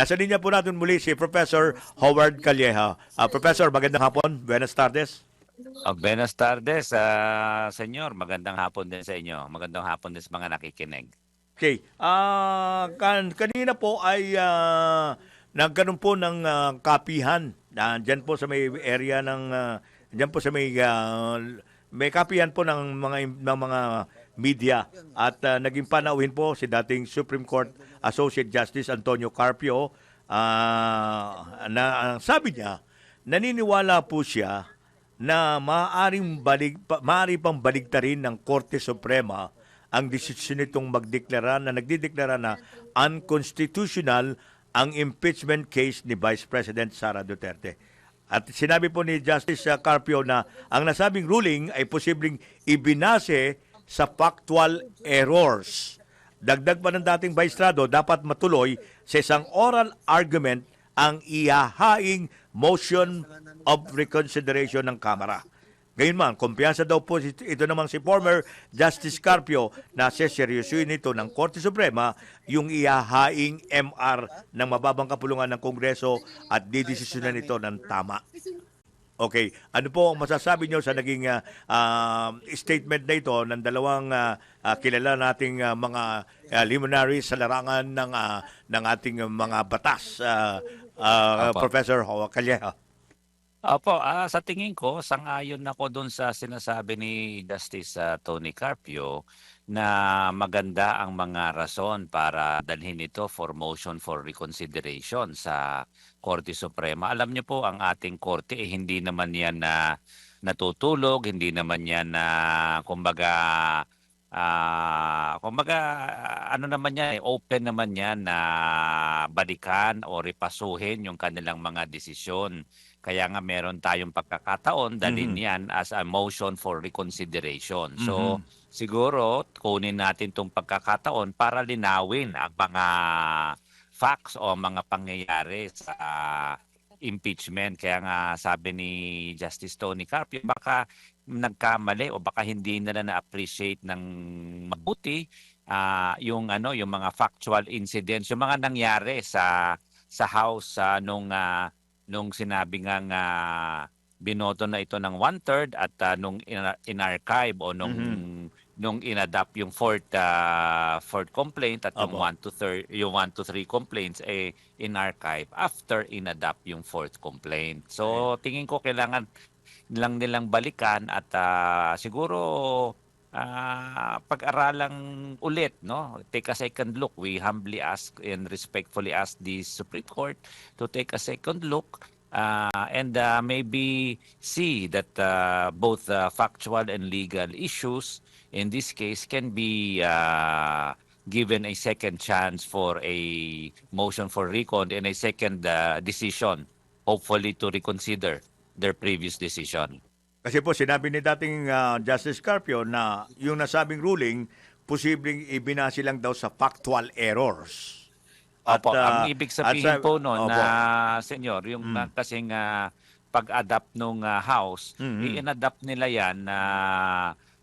Nasa linya po natin muli si Professor Howard Calleja. Ah, Professor, magandang hapon. Buenas tardes. Oh, buenas tardes, ah, senyor. Magandang hapon din sa inyo. Magandang hapon din sa mga nakikinig. Okay. Ah, kan kanina po ay ah, nagkaroon po ng ah, kapihan. Uh, diyan po sa may area ng ah, diyan po sa may ah, may kapihan po ng mga ng mga media at ah, naging panauhin po si dating Supreme Court Associate Justice Antonio Carpio ah, na ah, sabi niya naniniwala po siya na maaaring balik maaari pang baligtarin ng Korte Suprema ang desisyon nitong magdeklara na nagdideklara na unconstitutional ang impeachment case ni Vice President Sara Duterte. At sinabi po ni Justice uh, Carpio na ang nasabing ruling ay posibleng ibinase sa factual errors. Dagdag pa ng dating Vice-Rado, dapat matuloy sa isang oral argument ang ihahaing motion of reconsideration ng Kamara. Gayunman, kumpiyansa daw po ito namang si former Justice Carpio na seseryosuin nito ng Korte Suprema yung ihahaing MR ng mababang kapulungan ng Kongreso at didesisyonan nito ng tama. Okay, ano po ang masasabi nyo sa naging ah, ah, statement na ito ng dalawang ah, ah, kilala nating ah, mga uh, luminaries sa larangan ng ah, ng ating mga batas, ah, Apo. Professor Hoa Calleja? Opo, ah, sa tingin ko, sang-ayon ako doon sa sinasabi ni Justice ah, Tony Carpio na maganda ang mga rason para dalhin ito for motion for reconsideration sa Korte Suprema. Alam niyo po, ang ating korte eh, hindi naman yan na natutulog, hindi naman yan na kumbaga Ah, kumbaga ano naman yan, eh, open naman yan na balikan o repasuhin yung kanilang mga desisyon. Kaya nga meron tayong pagkakataon dalhin Mhm. yan as a motion for reconsideration. So siguro kunin natin tong pagkakataon para linawin ang mga facts o mga pangyayari sa impeachment. Kaya nga sabi ni Justice Tony Carpio, baka nagkamali o baka hindi nila na-appreciate ng mabuti ah, yung ano yung mga factual incidents, yung mga nangyari sa sa House sa nung ah, nung sinabi nga nga binoto na ito ng one-third at ah, nung in- in-archive o nung nung inadapt yung fourth ah, fourth complaint at yung Opo. one to third yung one to three complaints eh in archive after inadapt yung fourth complaint. So tingin ko kailangan lang nilang balikan at ah, siguro ah, pag-aralang ulit no take a second look we humbly ask and respectfully ask the Supreme Court to take a second look uh, and uh, maybe see that uh, both uh, factual and legal issues in this case can be uh, given a second chance for a motion for recon and a second uh, decision hopefully to reconsider their previous decision. Kasi po sinabi ni dating ah, Justice Carpio na yung nasabing ruling posibleng ibinase lang daw sa factual errors. At, Opo, ah, ang ibig at sa- sabihin po no Opo. na senyor, yung Mm. uh, kasing ah, pag-adapt nung ah, house, Mhm. i-adapt nila yan na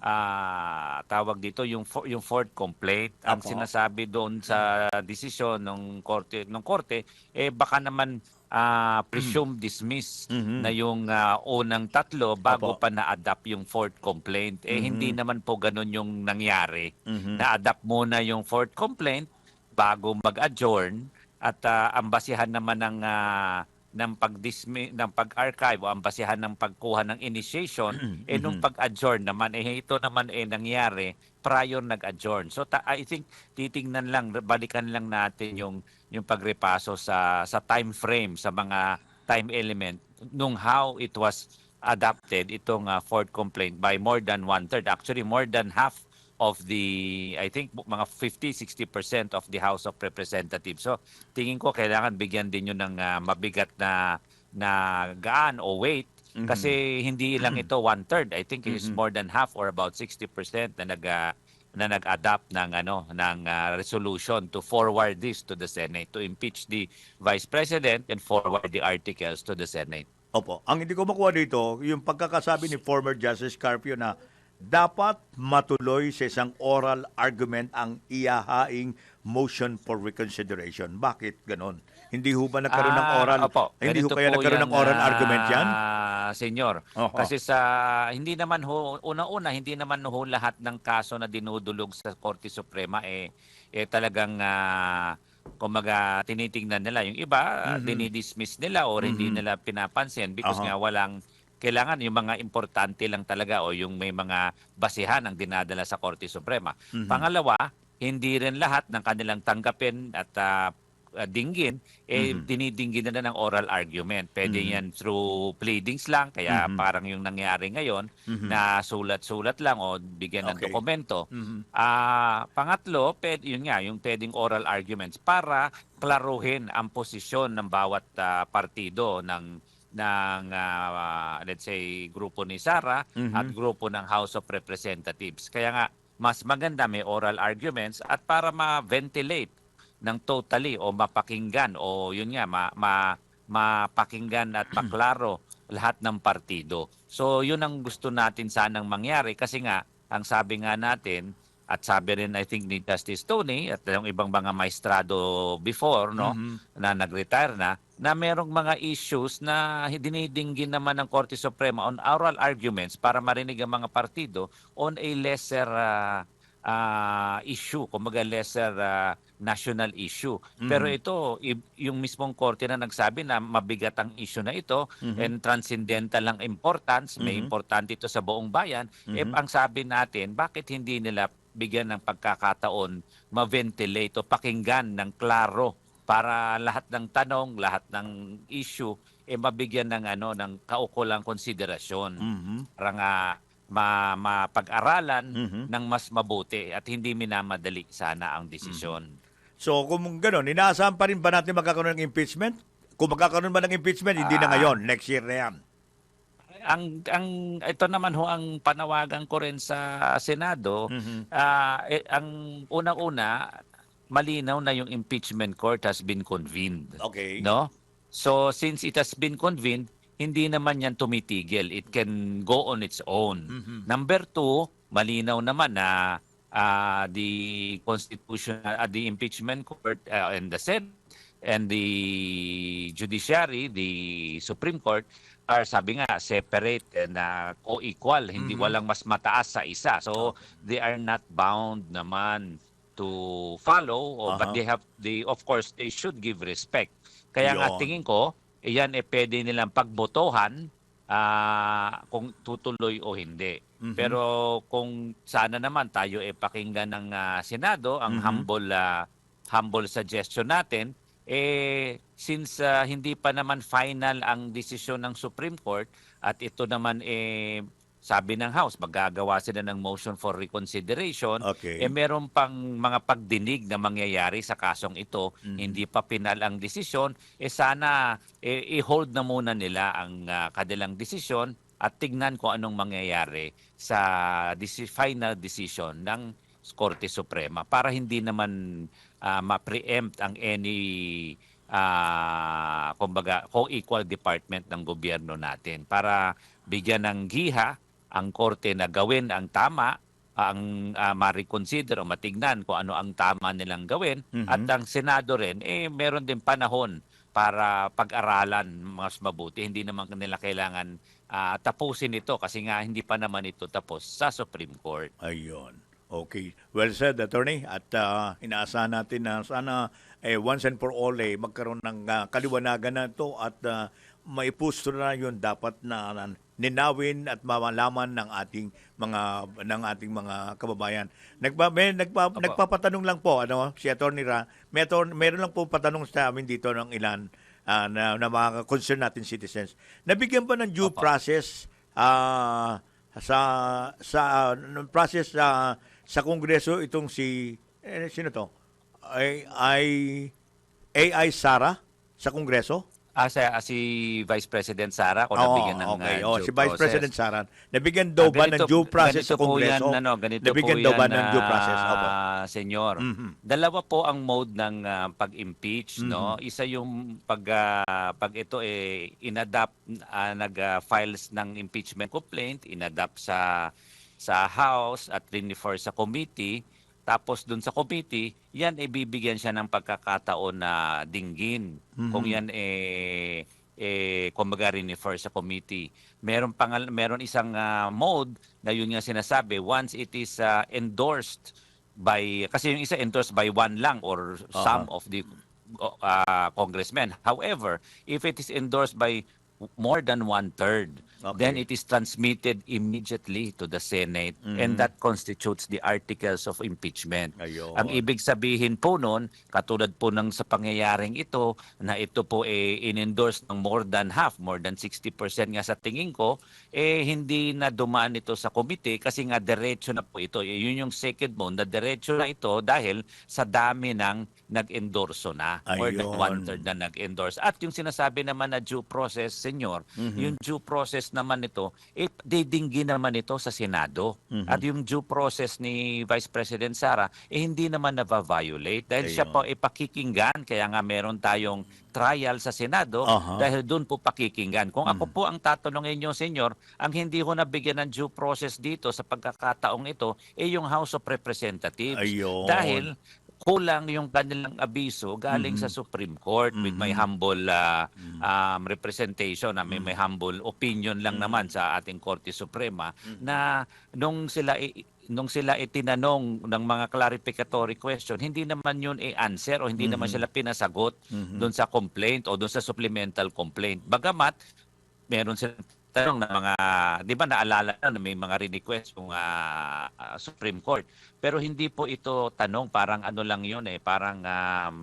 ah, tawag dito yung fo- yung fourth complaint. Ang sinasabi doon sa desisyon ng korte ng korte eh baka naman ah, presume dismiss Mhm. na yung ah, unang tatlo bago Opo. pa na-adapt yung fourth complaint. Eh hindi naman po ganun yung nangyari Mhm. na-adapt muna yung fourth complaint bago mag-adjourn at ah, ang basihan naman ng ah, ng pag-dismi ng pag-archive o ang basihan ng pagkuha ng initiation eh nung Mhm. pag-adjourn naman eh ito naman eh nangyari prior nag-adjourn. So ta- I think titingnan lang balikan lang natin yung yung pagrepaso sa sa time frame sa mga time element nung how it was adopted itong ah, fourth complaint by more than one third actually more than half of the I think mga 50-60% of the House of Representatives. So tingin ko kailangan bigyan din yun ng ah, mabigat na na gaan o weight Mhm. kasi hindi lang ito one third. I think it is Mhm. more than half or about 60% na nag ah, na nag-adapt ng ano ng ah, resolution to forward this to the Senate to impeach the Vice President and forward the articles to the Senate. Opo. Ang hindi ko makuha dito, yung pagkakasabi ni former Justice Carpio na dapat matuloy sa isang oral argument ang iyahaing motion for reconsideration. Bakit ganon? Hindi ho ba nagkaroon ng Ah, oral? opo. hindi ho kaya nagkaroon ng oral argument yan? ah, senyor. Oho. Kasi sa hindi naman ho una-una hindi naman ho lahat ng kaso na dinudulog sa Korte Suprema eh eh talagang ah, kumaga tinitingnan nila yung iba Mhm. dinidismiss nila or hindi Mhm. nila pinapansin because Aha. nga walang kailangan yung mga importante lang talaga o yung may mga basihan ang dinadala sa Korte Suprema. Mhm. Pangalawa, hindi rin lahat ng kanilang tanggapin at ah, dinggin, eh, Mhm. dinidinggin na ng oral argument. Pwede Mhm. yan through pleadings lang, kaya Mhm. parang yung nangyari ngayon, Mhm. na sulat-sulat lang o bigyan ng Okay. dokumento. Mhm. Ah, pangatlo, pwede, yun nga, yung pwedeng oral arguments para klaruhin ang posisyon ng bawat ah, partido ng ng ah, let's say grupo ni Sara Mhm. at grupo ng House of Representatives. Kaya nga mas maganda may oral arguments at para ma-ventilate ng totally o mapakinggan o yun nga ma, ma mapakinggan at maklaro lahat ng partido. So yun ang gusto natin sanang mangyari kasi nga ang sabi nga natin at sabi rin I think ni Justice Tony at yung ibang mga maestrado before no Mhm. na nag-retire na na merong mga issues na dinidinggin naman ng Korte Suprema on oral arguments para marinig ang mga partido on a lesser ah, ah, issue, kumbaga lesser ah, national issue. Pero Mhm. ito, yung mismong korte na nagsabi na mabigat ang issue na ito Mhm. and transcendental ang importance, may Mhm. importante ito sa buong bayan, eh, Mhm. ang sabi natin, bakit hindi nila bigyan ng pagkakataon ma-ventilate o pakinggan ng klaro para lahat ng tanong, lahat ng issue eh mabigyan ng ano ng kaukulang konsiderasyon Mhm. para nga ma mapag-aralan Mhm. ng mas mabuti at hindi minamadali sana ang desisyon. So kung gano'n, inaasahan pa rin ba natin magkakaroon ng impeachment? Kung magkakaroon ba ng impeachment, hindi na Ah. ngayon, next year na yan. Ang ang ito naman ho ang panawagan ko rin sa Senado, Mhm. ah, eh, ang unang-una malinaw na yung impeachment court has been convened. Okay. No? So since it has been convened, hindi naman yan tumitigil. It can go on its own. Mhm. Number two, malinaw naman na ah, the constitution, ah, the impeachment court ah, and the Senate and the judiciary, the Supreme Court are sabi nga separate and ah, co-equal, hindi Mhm. walang mas mataas sa isa. So they are not bound naman to follow or but Aha. they have they of course they should give respect. Kaya nga Yun. tingin ko, iyan eh pwede nilang pagbotohan ah, kung tutuloy o hindi. Mhm. Pero kung sana naman tayo eh pakinggan ng ah, Senado ang Mhm. humble ah, humble suggestion natin eh since ah, hindi pa naman final ang desisyon ng Supreme Court at ito naman eh sabi ng House magagawa sila ng motion for reconsideration Okay. eh meron pang mga pagdinig na mangyayari sa kasong ito, Mhm. hindi pa pinal ang desisyon, eh sana eh, i-hold na muna nila ang ah, kanilang desisyon at tignan kung anong mangyayari sa desi- final decision ng Korte Suprema para hindi naman ah, ma-preempt ang any ah, kumbaga co-equal department ng gobyerno natin para bigyan ng giha ang korte na gawin ang tama ang ah, ma-reconsider o matignan kung ano ang tama nilang gawin Mhm. at ang Senado rin eh meron din panahon para pag-aralan mas mabuti hindi naman nila kailangan ah, tapusin ito kasi nga hindi pa naman ito tapos sa Supreme Court. Ayun. Okay. Well said, Attorney. At ah, inaasahan natin na sana eh, once and for all eh, magkaroon ng ah, kaliwanagan na ito at uh, maipusto na yun dapat na, na ninawin at mamalaman ng ating mga ng ating mga kababayan. Nagpa, may, nagpa, nagpapatanong lang po ano si Attorney Ra, may ator- meron lang po patanong sa amin dito ng ilan ah, na, na mga concern natin citizens. Nabigyan ba ng due Opo. process ah, sa sa uh, process sa sa Kongreso itong si eh, sino to? Ay ay AI Sara sa Kongreso? Ah, sa, ah, si Vice President Sara kung nabigyan ng okay. ah, Oh, due si Vice process. President Sara. Nabigyan daw Ah, ba ng ganito- due process ganito sa Kongreso? Po yan, ano, ganito Nabigyan po daw ba yan, ng due process? Opo. ah, senyor. Mhm. Dalawa po ang mode ng ah, pag-impeach, no? Mhm. Isa yung pag ah, pag ito eh inadapt ah, nag-files ng impeachment complaint, inadapt sa sa House at refer sa committee tapos dun sa committee, yan ay bibigyan siya ng pagkakataon na dinggin. Kung yan eh eh kumbaga refer sa committee. Meron pangal meron isang ah, mode na yun nga sinasabi once it is ah, endorsed by kasi yung isa endorsed by one lang or some of the uh, congressmen. However, if it is endorsed by more than one third, Okay. then it is transmitted immediately to the Senate and that constitutes the articles of impeachment. Ayun. Ang ibig sabihin po noon, katulad po ng sa pangyayaring ito, na ito po eh, in-endorse ng more than half, more than 60% nga sa tingin ko, eh hindi na dumaan ito sa komite kasi nga diretso na po ito. Eh, yun yung second mo, na diretso na ito dahil sa dami ng nag-endorso na. More than Ayun. one-third na nag-endorse. At yung sinasabi naman na due process, senyor, yung due process naman ito, eh, didinggi naman ito sa Senado. At yung due process ni Vice President Sara, eh, hindi naman na-violate dahil siya Ayun. po ay pakikinggan. Kaya nga meron tayong trial sa Senado Aha. dahil doon po pakikinggan. Kung ako po ang tatanungin nyo, senyor, ang hindi ko nabigyan ng due process dito sa pagkakataong ito, eh yung House of Representatives. Ayun. Dahil kulang yung kanilang abiso galing sa Supreme Court with my humble uh, um, representation, na may, may humble opinion lang naman sa ating Korte Suprema na nung sila nung sila itinanong ng mga clarificatory question, hindi naman yun ay answer o hindi naman sila pinasagot doon sa complaint o doon sa supplemental complaint. Bagamat meron silang tanong na mga, di ba naalala na may mga request yung ah, ah, Supreme Court. Pero hindi po ito tanong, parang ano lang yun eh, parang um,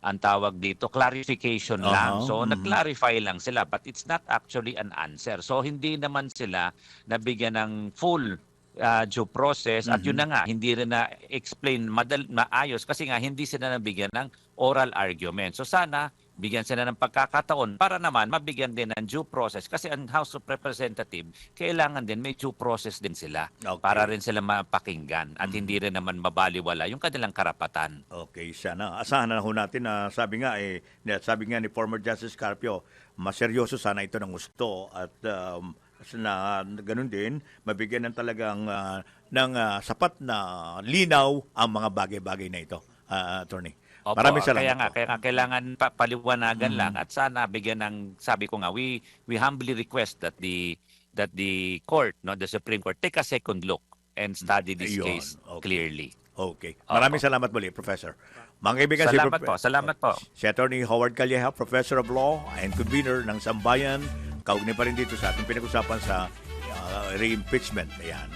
ang tawag dito, clarification lang. Aha, So, mhm. nag-clarify lang sila but it's not actually an answer. So, hindi naman sila nabigyan ng full ah, due process at yun na nga, hindi rin na-explain madal maayos kasi nga hindi sila nabigyan ng oral argument. So, sana bigyan sila ng pagkakataon para naman mabigyan din ng due process kasi ang House of Representative kailangan din may due process din sila Okay. para rin sila mapakinggan at hindi rin naman mabaliwala yung kanilang karapatan. Okay, sana. Asahan na ho natin na sabi nga eh sabi nga ni former Justice Carpio, maseryoso sana ito ng gusto at um, na ganun din mabigyan ng talagang ah, ng ah, sapat na linaw ang mga bagay-bagay na ito, ah, attorney. Opo, Maraming salamat. Kaya nga, po. kaya nga kailangan pa, paliwanagan lang at sana bigyan ng sabi ko nga we we humbly request that the that the court, no, the Supreme Court take a second look and study this Ayun, case okay. clearly. Okay. Maraming salamat muli, Professor. Mga kaibigan, si Salamat Prof- po, salamat po. Si Attorney Howard Calleja, Professor of Law and Convener ng Sambayan. Kaugnay pa rin dito sa ating pinag-usapan sa uh, re-impeachment. Ayan.